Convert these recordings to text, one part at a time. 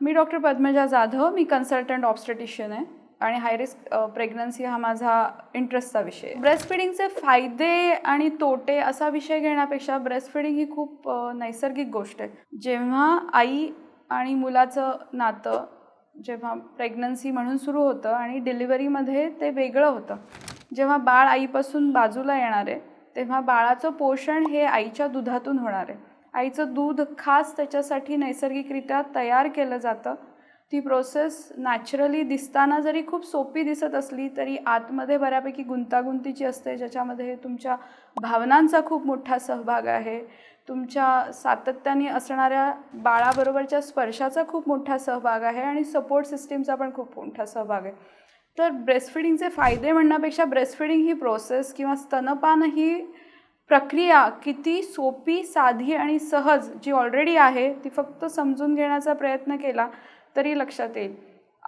मी doctor Padmaja Jadhav मी consultant obstetrician आहे आणि हाय रिस्क प्रेग्नन्सी हा माझा इंटरेस्टचा विषय ब्रेस्ट फिडिंगचे फायदे आणि तोटे असा विषय घेण्यापेक्षा ब्रेस्ट फिडिंग ही खूप नैसर्गिक गोष्ट आहे. जेव्हा आई आणि मुलाचं नातं जेव्हा प्रेग्नन्सी म्हणून सुरू होतं आणि डिलिव्हरीमध्ये ते वेगळं होतं जेव्हा बाळ आईपासून बाजूला येणार आहे तेव्हा बाळाचं पोषण हे आईच्या दुधातून होणार आहे. आईचं दूध खास त्याच्यासाठी नैसर्गिकरित्या तयार केलं जातं. ती प्रोसेस नॅचरली दिसताना जरी खूप सोपी दिसत असली तरी आतमध्ये बऱ्यापैकी गुंतागुंतीची असते ज्याच्यामध्ये तुमच्या भावनांचा खूप मोठा सहभाग आहे. तुमच्या सातत्याने असणाऱ्या बाळाबरोबरच्या स्पर्शाचा खूप मोठा सहभाग आहे आणि सपोर्ट सिस्टीमचा पण खूप मोठा सहभाग आहे. तर ब्रेस्टफिडिंगचे फायदे म्हणण्यापेक्षा ब्रेस्टफिडिंग ही प्रोसेस किंवा स्तनपान ही प्रक्रिया किती सोपी साधी आणि सहज जी ऑलरेडी आहे ती फक्त समजून घेण्याचा प्रयत्न केला तरी लक्षात येईल.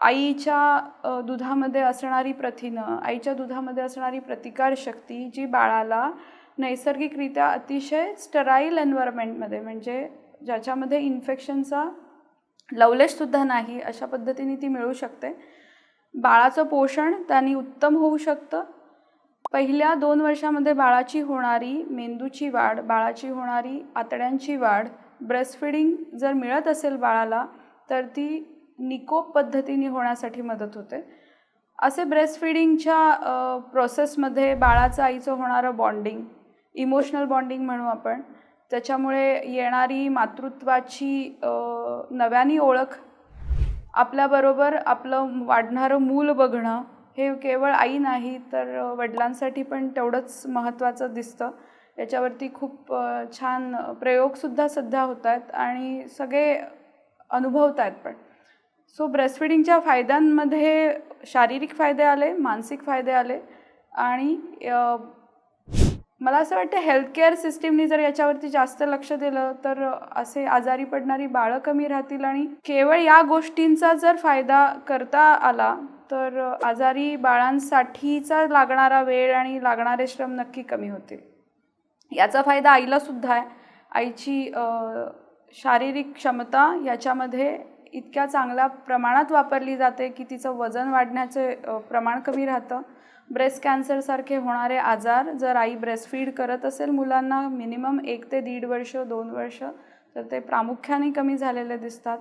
आईच्या दुधामध्ये असणारी प्रथिनं आईच्या दुधामध्ये असणारी प्रतिकारशक्ती जी बाळाला नैसर्गिकरित्या अतिशय स्टराईल एन्व्हायरमेंटमध्ये म्हणजे ज्याच्यामध्ये इन्फेक्शनचा लवलेशसुद्धा नाही अशा पद्धतीने ती मिळू शकते. बाळाचं पोषण त्यांनी उत्तम होऊ शकतं. पहिल्या दोन वर्षामध्ये बाळाची होणारी मेंदूची वाढ बाळाची होणारी आतड्यांची वाढ ब्रेस्टफिडिंग जर मिळत असेल बाळाला तर ती निकोप पद्धतीने होण्यासाठी मदत होते. असे ब्रेस्टफिडिंगच्या प्रोसेसमध्ये बाळाचं आईचं होणारं बॉन्डिंग इमोशनल बॉन्डिंग म्हणू आपण त्याच्यामुळे येणारी मातृत्वाची नव्याने ओळख आपल्याबरोबर आपलं वाढणारं मूल बघणं हे केवळ आई नाही तर वडिलांसाठी पण तेवढंच महत्त्वाचं दिसतं. याच्यावरती खूप छान प्रयोगसुद्धा सध्या होत आहेत आणि सगळे अनुभवत आहेत पण. सो ब्रेस्टफिडिंगच्या फायद्यांमध्ये शारीरिक फायदे आले मानसिक फायदे आले आणि मला असं वाटतं हेल्थकेअर सिस्टीमनी जर याच्यावरती जास्त लक्ष दिलं तर असे आजारी पडणारी बाळं कमी राहतील आणि केवळ या गोष्टींचा जर फायदा करता आला तर आजारी बाळांसाठीचा लागणारा वेळ आणि लागणारे श्रम नक्की कमी होतील. याचा फायदा आईला सुद्धा आहे. आईची शारीरिक क्षमता याच्यामध्ये इतक्या चांगल्या प्रमाणात वापरली जाते की तिचं वजन वाढण्याचे प्रमाण कमी राहतं. ब्रेस्ट कॅन्सरसारखे होणारे आजार जर आई ब्रेस्टफीड करत असेल मुलांना मिनिमम एक ते दीड वर्ष दोन वर्ष तर ते प्रामुख्याने कमी झालेले दिसतात.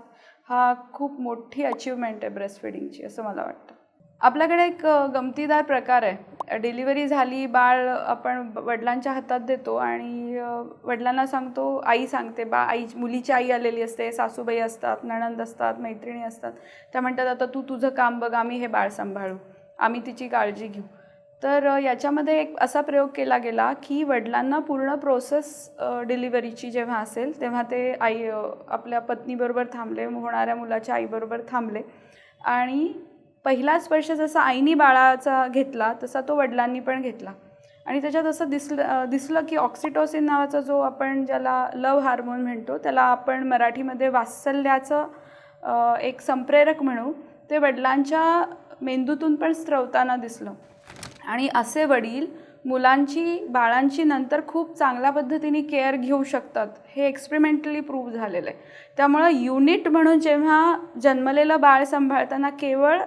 हा खूप मोठी अचिव्हमेंट आहे ब्रेस्टफीडिंगची असं मला वाटतं. आपल्याकडे एक गमतीदार प्रकार आहे. डिलिव्हरी झाली बाळ आपण वडिलांच्या हातात देतो आणि वडिलांना सांगतो आई सांगते बा आई मुलीची आई आलेली असते सासूबाई असतात नणंद असतात मैत्रिणी असतात. त्या म्हणतात आता तू तुझं काम बघ आम्ही हे बाळ सांभाळू. आम्ही तिची काळजी घेऊ. तर याच्यामध्ये एक असा प्रयोग केला गेला की वडिलांना पूर्ण प्रोसेस डिलिव्हरीची जेव्हा असेल तेव्हा ते आई आपल्या पत्नीबरोबर थांबले होणाऱ्या मुलाच्या आईबरोबर थांबले. आणि पहिला स्पर्श जसा आईनी बाळाचा घेतला तसा तो वडिलांनी पण घेतला. आणि त्याच्यात असं दिसलं दिसलं की ऑक्सिटोसिन नावाचा जो आपण ज्याला लव हार्मोन म्हणतो त्याला आपण मराठीमध्ये वात्सल्याचं एक संप्रेरक म्हणू ते वडिलांच्या मेंदूतून पण स्त्रवताना दिसलं. आणि असे वडील मुलांची बाळांची नंतर खूप चांगल्या पद्धतीने केअर घेऊ शकतात. हे एक्सपेरिमेंटली प्रूव्ह झालेलं आहे. त्यामुळं युनिट म्हणून जेव्हा जन्मलेलं बाळ सांभाळताना केवळ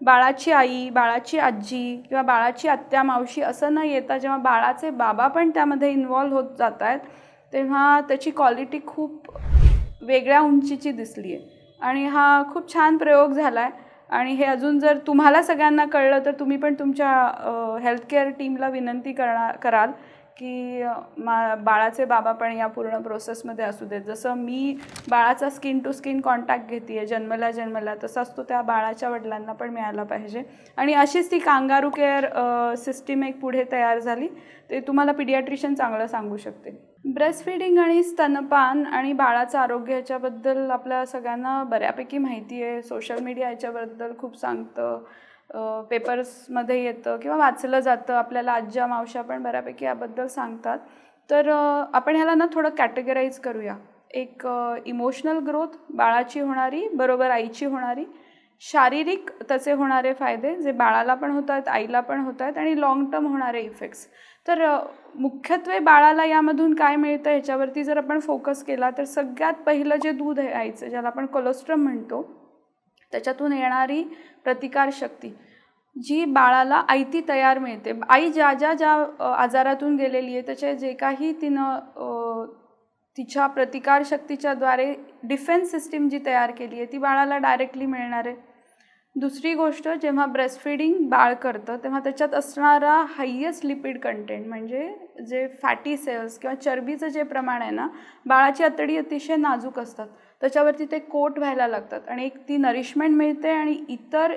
बाळाची आई बाळाची आजी किंवा बाळाची आत्या मावशी असं न येता जेव्हा बाळाचे बाबा पण त्यामध्ये इन्वॉल्व्ह होत जात आहेत तेव्हा त्याची क्वालिटी खूप वेगळ्या उंचीची दिसली आहे आणि हा खूप छान प्रयोग झाला आहे आणि हे अजून जर तुम्हाला सगळ्यांना कळलं तर तुम्ही पण तुमच्या हेल्थकेअर टीमला विनंती करणार कराल की मा बाळाचे बाबा पण या पूर्ण प्रोसेसमध्ये असू देत. जसं मी बाळाचा स्किन टू स्किन कॉन्टॅक्ट घेते आहे जन्मला जन्मला तसाच तो त्या बाळाच्या वडिलांना पण मिळाला पाहिजे. आणि अशीच ती कांगारू केअर सिस्टीम एक पुढे तयार झाली ते तुम्हाला पिडियाट्रिशियन चांगलं सांगू शकते. ब्रेस्ट फिडिंग आणि स्तनपान आणि बाळाचं आरोग्य याच्याबद्दल आपल्या सगळ्यांना बऱ्यापैकी माहिती आहे. सोशल मीडिया याच्याबद्दल खूप सांगतं. पेपर्समध्ये येतं किंवा वाचलं जातं. आपल्याला आज्या मावश्या पण बऱ्यापैकी याबद्दल सांगतात. तर आपण ह्याला ना थोडं कॅटेगराईज करूया. एक इमोशनल ग्रोथ बाळाची होणारी बरोबर आईची होणारी शारीरिक त्याचे होणारे फायदे जे बाळाला पण होत आहेत आईला पण होत आहेत आणि लाँग टर्म होणारे इफेक्ट्स तर मुख्यत्वे बाळाला यामधून काय मिळतं ह्याच्यावरती जर आपण फोकस केला तर सगळ्यात पहिलं जे दूध आहे आईचं ज्याला आपण कोलेस्ट्रॉम म्हणतो त्याच्यातून येणारी प्रतिकारशक्ती जी बाळाला आयती तयार मिळते. आई ज्या ज्या ज्या आजारातून गेलेली आहे त्याचे जे काही तिनं तिच्या प्रतिकारशक्तीच्या द्वारे डिफेन्स सिस्टीम जी तयार केली आहे ती बाळाला डायरेक्टली मिळणार आहे. दुसरी गोष्ट जेव्हा ब्रेस्टफीडिंग बाळ करतं तेव्हा त्याच्यात असणारा हायेस्ट लिपिड कंटेंट म्हणजे जे फॅटी सेल्स किंवा चरबीचं जे प्रमाण आहे ना बाळाची आतडी अतिशय नाजूक असतात. त्याच्यावरती ते कोट व्हायला लागतात आणि एक ती नरिशमेंट मिळते आणि इतर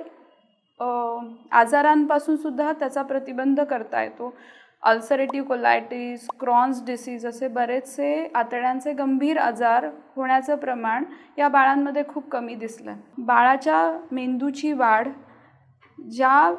आजारांपासूनसुद्धा आजारांपासून सुद्धा त्याचा प्रतिबंध करता येतो. अल्सरेटिव्ह कोलायटिस क्रॉन्स डिसीज असे बरेचसे आतड्यांचे गंभीर आजार होण्याचं प्रमाण या बाळांमध्ये खूप कमी दिसलं बाळाच्या मेंदूची वाढ ज्या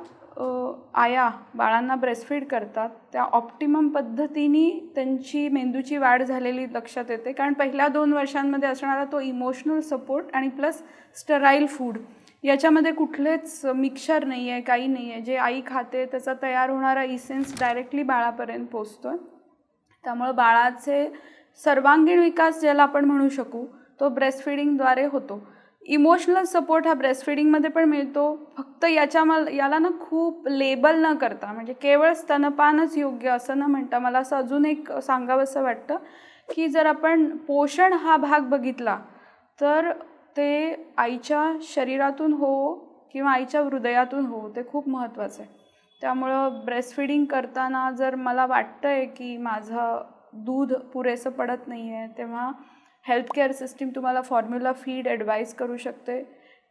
आया बाळांना ब्रेस्टफीड करतात त्या ऑप्टिमम पद्धतीने त्यांची मेंदूची वाढ झालेली लक्षात येते. कारण पहिल्या दोन वर्षांमध्ये असणारा तो इमोशनल सपोर्ट आणि प्लस स्टराईल फूड याच्यामध्ये कुठलेच मिक्सर नाही आहे काही नाही आहे जे आई खाते त्याचा तयार होणारा इसेन्स डायरेक्टली बाळापर्यंत पोचतो आहे त्यामुळं बाळाचे सर्वांगीण विकास ज्याला आपण म्हणू शकू तो ब्रेस्टफिडिंगद्वारे होतो. इमोशनल सपोर्ट हा ब्रेस्टफिडिंगमध्ये पण मिळतो. फक्त याच्या मला याला ना खूप लेबल न करता म्हणजे केवळ स्तनपानच योग्य असं न म्हणता मला असं अजून एक सांगावंसं वाटतं की जर आपण पोषण हा भाग बघितला तर ते आईच्या शरीरातून हो किंवा आईच्या हृदयातून हो ते खूप महत्त्वाचं आहे. त्यामुळं ब्रेस्टफिडिंग करताना जर मला वाटतं आहे की माझं दूध पुरेसं पडत नाही आहे तेव्हा हेल्थकेअर सिस्टीम तुम्हाला फॉर्म्युला फीड ॲडवाईस करू शकते.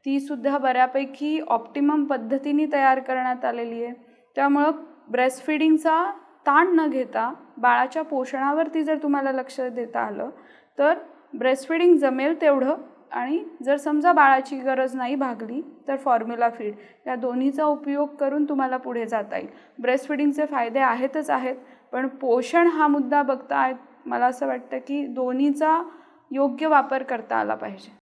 तीसुद्धा बऱ्यापैकी ऑप्टिमम पद्धतीने तयार करण्यात आलेली आहे. त्यामुळं ब्रेस्टफिडिंगचा ताण न घेता बाळाच्या पोषणावरती जर तुम्हाला लक्ष देता आलं तर ब्रेस्टफिडिंग जमेल तेवढं. आणि जर समजा बाळाची गरज नाही भागली तर फॉर्म्युला फीड या दोन्हीचा उपयोग करून तुम्हाला पुढे जाता येईल. ब्रेस्टफिडिंगचे फायदे आहेतच आहेत पण पोषण हा मुद्दा बघता मला असं वाटतं की दोन्हीचा योग्य वापर करता आला पाहिजे.